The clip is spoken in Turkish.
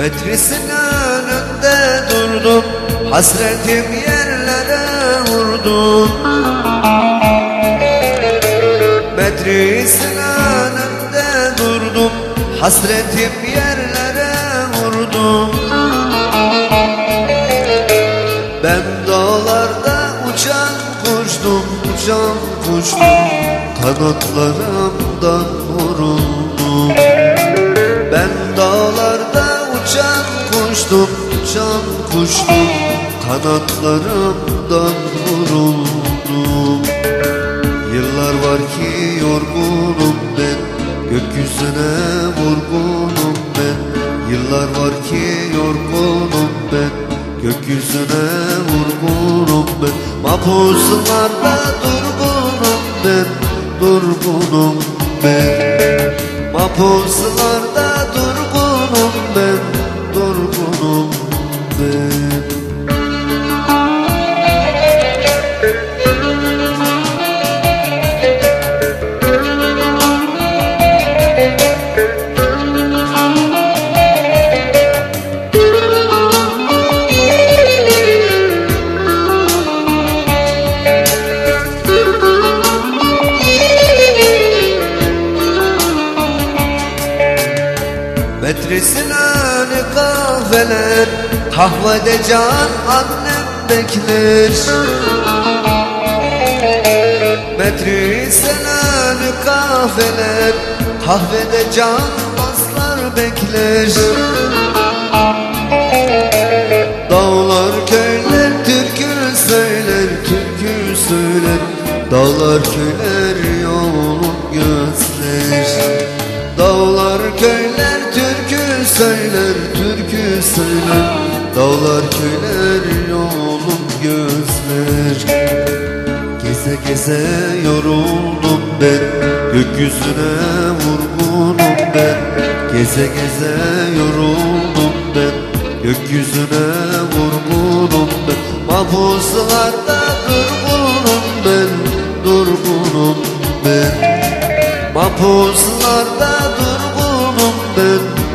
Metresin önünde durdum Hasretim yerlere vurdum. Metresin önünde durdum Hasretim yerlere vurdum. Ben dağlarda uçan kuştum Uçan kuştum Kanatlarımdan uçan kuştum Uçan kuştum Kanatlarımdan vuruldum. Yıllar var ki yorgunum ben Gökyüzüne vurgunum ben. Yıllar var ki yorgunum ben Gökyüzüne vurgunum ben. Mahpuslarda durgunum ben Durgunum ben. Ben Durgunum ben. Metresin önü kahveler Kahvede can annem bekler. Metresin önü kahveler Kahvede can baslar bekler Söyler dağlar köyler yolum gözler. Geze geze yoruldum ben Gökyüzüne vurgunum ben. Geze geze yoruldum ben Gökyüzüne vurgunum ben. Mahpuslarda durgunum ben Durgunum ben. Mahpuslarda durgunum ben.